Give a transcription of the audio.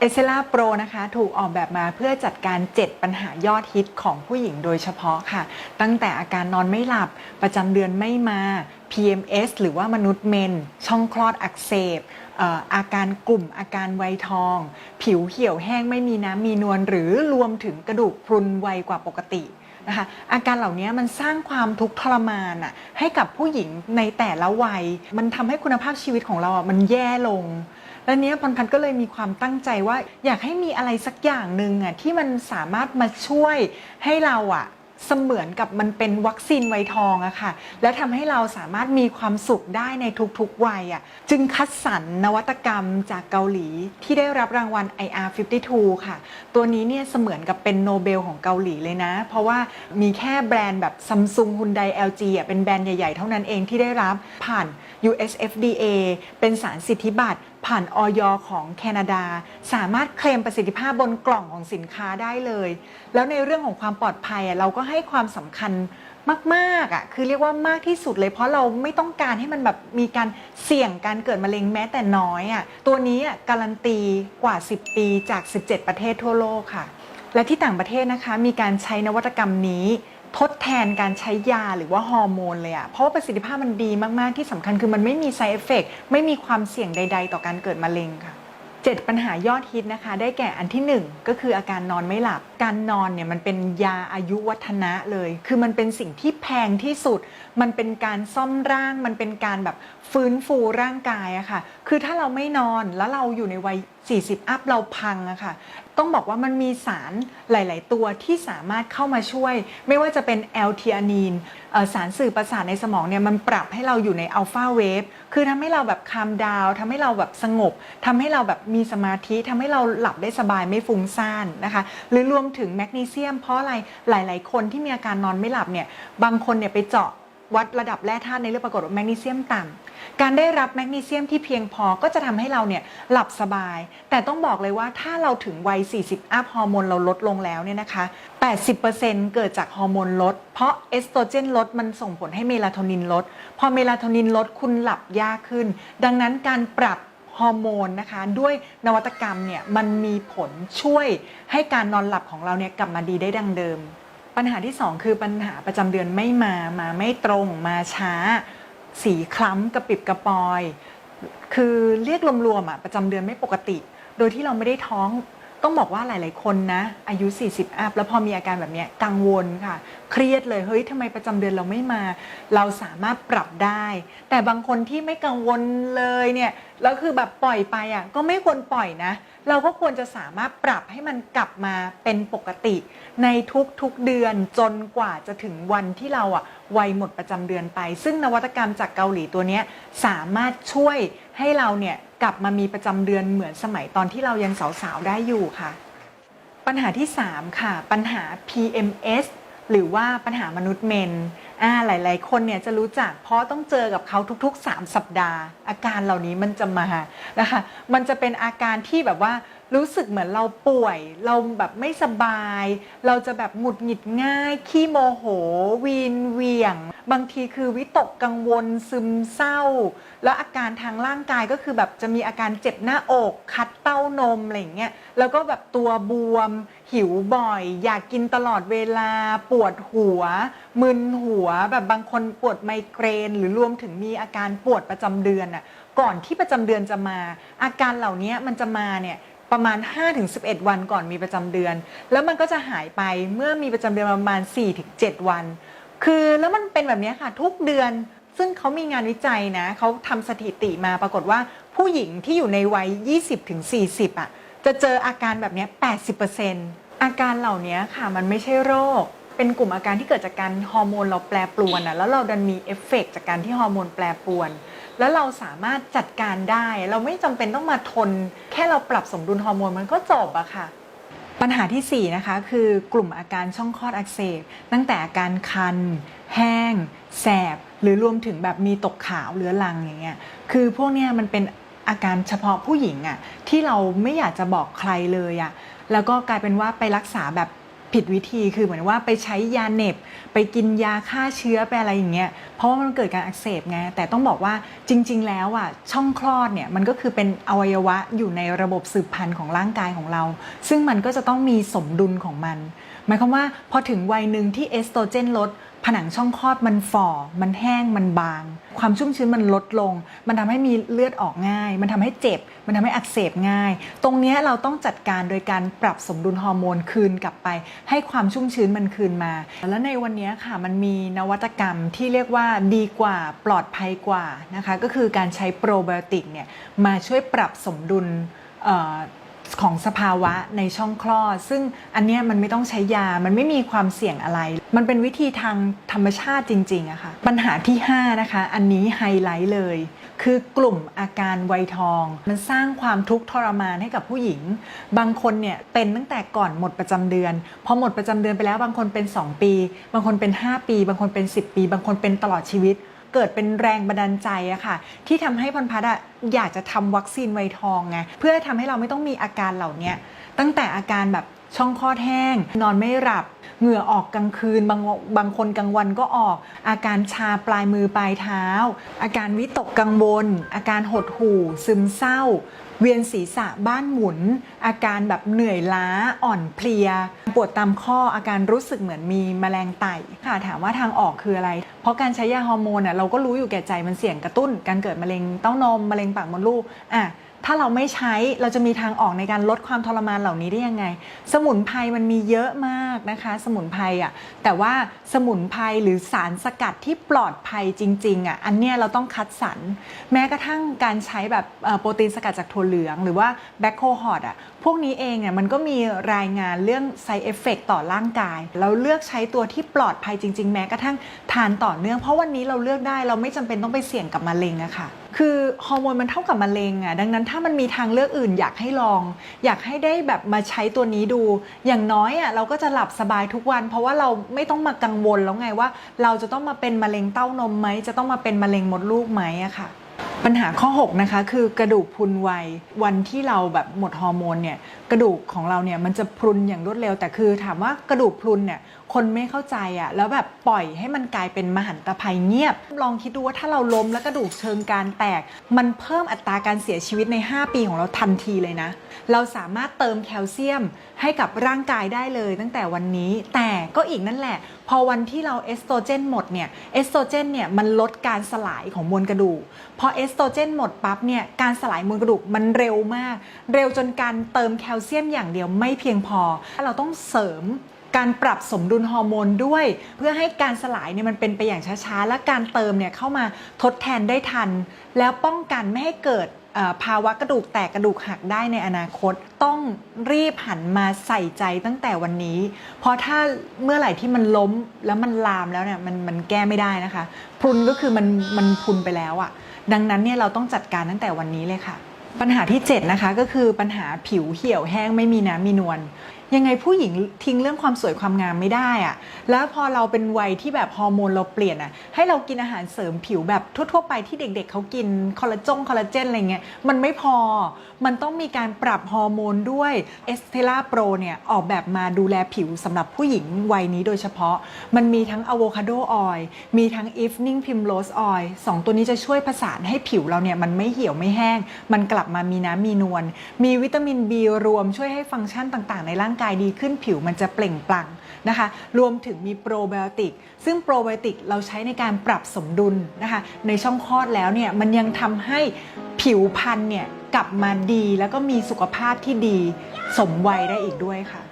เอเซล่าโปรนะคะถูกออกแบบมาเพื่อจัดการ 7 ปัญหายอดฮิตของผู้หญิงโดยเฉพาะค่ะ ตั้งแต่อาการนอนไม่หลับ ประจำเดือนไม่มา PMS หรือว่ามนุษย์เมน ช่องคลอดอักเสบอาการกลุ่มอาการไวยทอง ผิวเหี่ยวแห้งไม่มีน้ำมีนวลหรือรวมถึงกระดูกพรุนไวกว่าปกตินะคะอาการเหล่านี้มันสร้างความทุกข์ทรมานอะให้กับผู้หญิงในแต่ละวัย มันทำให้คุณภาพชีวิตของเราอะมันแย่ลง แล้วเนี้ยพรพันก็เลยมีความตั้งใจว่า อยากให้มีอะไรสักอย่างหนึ่งอะที่มันสามารถมาช่วยให้เราอะเสมือนกับมันเป็นวัคซีนไวทองอะค่ะ แล้วทำให้เราสามารถมีความสุขได้ในทุกๆวัยอะจึงคัดสรรนวัตกรรมจากเกาหลีที่ได้รับรางวัล IR52 ค่ะ ตัวนี้เนี่ยเสมือนกับเป็นโนเบลของเกาหลีเลยนะ เพราะว่ามีแค่แบรนด์แบบซัมซุงฮุนได LG อะเป็นแบรนด์ใหญ่ๆ เท่านั้นเองที่ได้รับผ่าน US FDA เป็นสารสิทธิบัตรผ่านออยของแคนาดา สามารถเคลมประสิทธิภาพบนกล่องของสินค้าได้เลย แล้วในเรื่องของความปลอดภัยเราก็ให้ความสำคัญมากๆอะคือเรียกว่ามากที่สุดเลยเพราะเราไม่ต้องการให้มันแบบมีการเสี่ยงการเกิดมะเร็งแม้แต่น้อยอะตัวนี้อะการันตีกว่า 10 ปีจาก 17 ประเทศทั่วโลกค่ะ และที่ต่างประเทศนะคะ มีการใช้นวัตกรรมนี้ ทดแทนการใช้ยาหรือว่าฮอร์โมนเลยอะเพราะว่าประสิทธิภาพมันดีมาก ๆ ที่สำคัญคือมันไม่มี side effect ไม่มีความเสี่ยงใด ๆ ต่อการเกิดมะเร็งค่ะ 7 ปัญหายอดฮิตนะคะ ได้แก่อันที่ 1 ก็คืออาการนอนไม่หลับ การนอนเนี่ยมันเป็นยาอายุวัฒนะเลย คือมันเป็นสิ่งที่แพงที่สุด มันเป็นการซ่อมร่าง มันเป็นการแบบฟื้นฟูร่างกายอะค่ะ คือถ้าเราไม่นอนแล้วเราอยู่ในวัย 40 อัพเราพังอะค่ะ ต้องบอกว่ามันมีสารหลาย ๆ ตัวที่สามารถเข้ามาช่วย ไม่ว่าจะเป็นแอลเทีอานีนสารสื่อประสาทในสมองเนี่ยมันปรับให้เราอยู่ในอัลฟาเวฟคือทำให้เราแบบคามดาวทำให้เราแบบสงบทำให้เราแบบมีสมาธิทำให้เราหลับได้สบายไม่ฟุ้งซ่านนะคะ หรือรวมถึงแมกนีเซียมเพราะอะไรหลาย ๆ คนที่มีอาการนอนไม่หลับเนี่ยบางคนเนี่ยไปเจาะวัดระดับแร่ธาตุในเลือดปรากฏว่าแมกนีเซียมต่ำ การได้รับแมกนีเซียมที่เพียงพอก็จะทำให้เราเนี่ยหลับสบาย แต่ต้องบอกเลยว่าถ้าเราถึงวัย 40 อัพฮอร์โมนเราลดลงแล้วเนี่ยนะคะ 80%เกิดจากฮอร์โมนลด เพราะเอสโตรเจนลดมันส่งผลให้เมลาโทนินลด พอเมลาโทนินลดคุณหลับยากขึ้น ดังนั้นการปรับฮอร์โมนนะคะด้วยนวัตกรรมเนี่ยมันมีผลช่วยให้การนอนหลับของเราเนี่ยกลับมาดีได้ดังเดิม ปัญหาที่ 2 คือปัญหาประจำเดือนไม่มามาไม่ตรงมาช้า สีคล้ำกระปิบกระปอย คือเรียกรวมๆอะประจำเดือนไม่ปกติ โดยที่เราไม่ได้ท้องต้องบอกว่าหลาย ๆ คนนะอายุ 40 อัพ แล้วพอมีอาการแบบนี้กังวลค่ะ เครียดเลยเฮ้ยทำไมประจำเดือนเราไม่มา เราสามารถปรับได้ แต่บางคนที่ไม่กังวลเลยเนี่ยแล้วคือแบบปล่อยไปอะก็ไม่ควรปล่อยนะ เราก็ควรจะสามารถปรับให้มันกลับมาเป็นปกติ ในทุก ๆ เดือนจนกว่าจะถึงวันที่เราอะ วัยหมดประจำเดือนไป ซึ่งนวัตกรรมจากเกาหลีตัวนี้สามารถช่วยให้เราเนี่ยกลับมามีประจำเดือนเหมือนสมัยตอนที่เรายังสาวๆได้อยู่ค่ะ ปัญหาที่ 3 ค่ะ ปัญหา PMS หรือว่าปัญหามนุษย์เมนอ่าหลาย ๆ คนเนี่ยจะรู้จักเพราะต้องเจอกับเขาทุก ๆ 3 สัปดาห์ อาการเหล่านี้มันจะมานะคะ มันจะเป็นอาการที่แบบว่า รู้สึกเหมือนเราป่วย เราแบบไม่สบาย เราจะแบบหงุดหงิดง่าย ขี้โมโห วีนเหวียง บางทีคือวิตกกังวลซึมเศร้า แล้วอาการทางร่างกายก็คือแบบจะมีอาการเจ็บหน้าอก คัดเต้านมอะไรเงี้ยแล้วก็แบบตัวบวม หิวบ่อย อยากกินตลอดเวลา ปวดหัว มึนหัวแบบบางคนปวดไมเกรน หรือรวมถึงมีอาการปวดประจำเดือนอะก่อนที่ประจำเดือนจะมา อาการเหล่านี้มันจะมาเนี่ย ประมาณ 5-11 วันก่อนมีประจำเดือน แล้วมันก็จะหายไปเมื่อมีประจำเดือนประมาณ 4-7 วัน คือแล้วมันเป็นแบบนี้ค่ะทุกเดือนซึ่งเขามีงานวิจัยนะเขาทำสถิติมาปรากฏว่าผู้หญิงที่อยู่ในวัย 20-40 อะ จะเจออาการแบบนี้ 80%อาการเหล่านี้ค่ะมันไม่ใช่โรค เป็นกลุ่มอาการที่เกิดจากการฮอร์โมนเราแปรปรวนอะแล้วเราดันมีเอฟเฟกต์จากการที่ฮอร์โมนแปรปรวน แล้วเราสามารถจัดการได้ เราไม่จำเป็นต้องมาทน แค่เราปรับสมดุลฮอร์โมนมันก็จบอะค่ะ ปัญหาที่ 4 นะคะ คือกลุ่มอาการช่องคลอดอักเสบตั้งแต่อาการคัน แห้ง แสบ หรือรวมถึงแบบมีตกขาวเรื้อรังอย่างเงี้ยคือพวกเนี้ยมันเป็นอาการเฉพาะผู้หญิงอะที่เราไม่อยากจะบอกใครเลยอะแล้วก็กลายเป็นว่าไปรักษาแบบ ผิดวิธีคือเหมือนว่าไปใช้ยาเหน็บ ไปกินยาฆ่าเชื้อไปอะไรอย่างเงี้ยเพราะว่ามันเกิดการอักเสบไงแต่ต้องบอกว่าจริง ๆ แล้วอะช่องคลอดเนี่ยมันก็คือเป็นอวัยวะอยู่ในระบบสืบพันธุ์ของร่างกายของเรา ซึ่งมันก็จะต้องมีสมดุลของมัน หมายความว่าพอถึงวัยหนึ่งที่เอสโตรเจนลด ผนังช่องคลอดมันฝ่อ มันแห้ง มันบาง ความชุ่มชื้นมันลดลง มันทำให้มีเลือดออกง่าย มันทำให้เจ็บ มันทำให้อักเสบง่าย ตรงนี้เราต้องจัดการโดยการปรับสมดุลฮอร์โมนคืนกลับไป ให้ความชุ่มชื้นมันคืนมา แล้วในวันนี้ค่ะมันมีนวัตกรรมที่เรียกว่าดีกว่าปลอดภัยกว่านะคะ ก็คือการใช้โปรไบโอติกเนี่ยมาช่วยปรับสมดุล ของสภาวะในช่องคลอด ซึ่งอันเนี้ยมันไม่ต้องใช้ยา มันไม่มีความเสี่ยงอะไร มันเป็นวิธีทางธรรมชาติจริงๆอะค่ะ ปัญหาที่ 5 นะคะ อันนี้ไฮไลท์เลย คือกลุ่มอาการไวยทอง มันสร้างความทุกข์ทรมานให้กับผู้หญิง บางคนเนี่ยเป็นตั้งแต่ก่อนหมดประจำเดือน พอหมดประจำเดือนไปแล้วบางคนเป็น 2 ปี บางคนเป็น 5 ปี บางคนเป็น 10 ปี บางคนเป็นตลอดชีวิต เกิดเป็นแรงบันดาลใจอะค่ะ ที่ทำให้พรพัฒน์อะอยากจะทำวัคซีนไวทองไงเพื่อทำให้เราไม่ต้องมีอาการเหล่านี้ตั้งแต่อาการแบบช่องคลอดแห้ง นอนไม่หลับ เหงื่อออกกลางคืนบางบางคนกลางวันก็ออก อาการชาปลายมือปลายเท้า อาการวิตกกังวล อาการหดหู่ ซึมเศร้า เวียนศีรษะบ้านหมุน อาการแบบเหนื่อยล้าอ่อนเพลีย ปวดตามข้ออาการรู้สึกเหมือนมีแมลงไต่ค่ะถามว่าทางออกคืออะไร เพราะการใช้ยาฮอร์โมนอะเราก็รู้อยู่แก่ใจมันเสี่ยงกระตุ้น การเกิดมะเร็งเต้านมมะเร็งปากมดลูกอะ ถ้าเราไม่ใช้เราจะมีทางออกในการลดความทรมานเหล่านี้ได้ยังไง สมุนไพรมันมีเยอะมากนะคะ สมุนไพรอะแต่ว่าสมุนไพรหรือสารสกัดที่ปลอดภัยจริงๆอะอันเนี้ยเราต้องคัดสรรแม้กระทั่งการใช้แบบโปรตีนสกัดจากถั่วเหลือง หรือว่าแบคโคฮอตอะพวกนี้เองเนี่ยมันก็มีรายงานเรื่อง side effect ต่อร่างกาย เราเลือกใช้ตัวที่ปลอดภัยจริง ๆ แม้กระทั่งทานต่อเนื่อง เพราะวันนี้เราเลือกได้เราไม่จำเป็นต้องไปเสี่ยงกับมะเร็งอะค่ะ คือฮอร์โมนมันเท่ากับมะเร็งอะดังนั้นถ้ามันมีทางเลือกอื่นอยากให้ลอง อยากให้ได้แบบมาใช้ตัวนี้ดู อย่างน้อยอะเราก็จะหลับสบายทุกวัน เพราะว่าเราไม่ต้องมากังวลแล้วไงว่า เราจะต้องมาเป็นมะเร็งเต้านมไหมจะต้องมาเป็นมะเร็งมดลูกไหมอะค่ะปัญหาข้อ 6 นะคะ คือกระดูกพรุนไววันที่เราแบบหมดฮอร์โมนเนี่ยกระดูกของเราเนี่ยมันจะพรุนอย่างรวดเร็วแต่คือถามว่ากระดูกพรุนเนี่ย คนไม่เข้าใจอะ่ะแล้วแบบปล่อยให้มันกลายเป็นมหันตภัยเงียบ ลองคิดดูว่าถ้าเราล้มแล้วกระดูกเชิงกรานแตก มันเพิ่มอัตราการเสียชีวิตใน 5 ปีของเราทันทีเลยนะ เราสามารถเติมแคลเซียมให้กับร่างกายได้เลยตั้งแต่วันนี้ แต่ก็อีกนั่นแหละ พอวันที่เราเอสโตรเจนหมดเนี่ยเอสโตรเจนเนี่ยมันลดการสลายของมวลกระดูกพอเอสโตรเจนหมดปั๊บเนี่ยการสลายมวลกระดูกมันเร็วมาก เร็วจนการเติมแคลเซียมอย่างเดียวไม่เพียงพอ เราต้องเสริม การปรับสมดุลฮอร์โมนด้วย เพื่อให้การสลายเนี่ยมันเป็นไปอย่างช้าๆ และการเติมเนี่ยเข้ามาทดแทนได้ทัน แล้วป้องกันไม่ให้เกิดภาวะกระดูกแตกกระดูกหักได้ในอนาคต ต้องรีบหันมาใส่ใจตั้งแต่วันนี้ เพราะถ้าเมื่อไหร่ที่มันล้มแล้วมันลามแล้วเนี่ยมันมันแก้ไม่ได้นะคะพุนก็คือมันมันพุนไปแล้วอะ่ะดังนั้นเนี่ยเราต้องจัดการตั้งแต่วันนี้เลยค่ะ ปัญหาที่ 7 นะคะก็คือปัญหาผิวเหี่ยวแห้งไม่มีน้ำมีนวล ยังไงผู้หญิงทิ้งเรื่องความสวยความงามไม่ได้อะแล้วพอเราเป็นวัยที่แบบฮอร์โมนเราเปลี่ยนอะให้เรากินอาหารเสริมผิวแบบทั่วๆไปที่เด็ก ๆเขากินคอลลาจงคอลลาเจนอะไรเงี้ยมันไม่พอ มันต้องมีการปรับฮอร์โมนด้วยเอสเทล่าโปรเนี่ยออกแบบมาดูแลผิวสำหรับผู้หญิงวัยนี้โดยเฉพาะ มันมีทั้งอะโวคาโดออยล์มีทั้ง evening primrose oil สองตัวนี้จะช่วยผสานให้ผิวเราเนี่ยมันไม่เหี่ยวไม่แห้ง มันกลับมามีน้ำมีนวลมีวิตามิน B รวมช่วยให้ฟังก์ชันต่างๆ ในร่างกายดีขึ้นผิวมันจะเปล่งปลั่งนะคะ รวมถึงมีโปรไบโอติก ซึ่งโปรไบโอติกเราใช้ในการปรับสมดุลนะคะ ในช่องคลอดแล้วเนี่ยมันยังทำให้ผิวพรรณเนี่ยกลับมาดีแล้วก็มีสุขภาพที่ดีสมวัยได้อีกด้วยค่ะ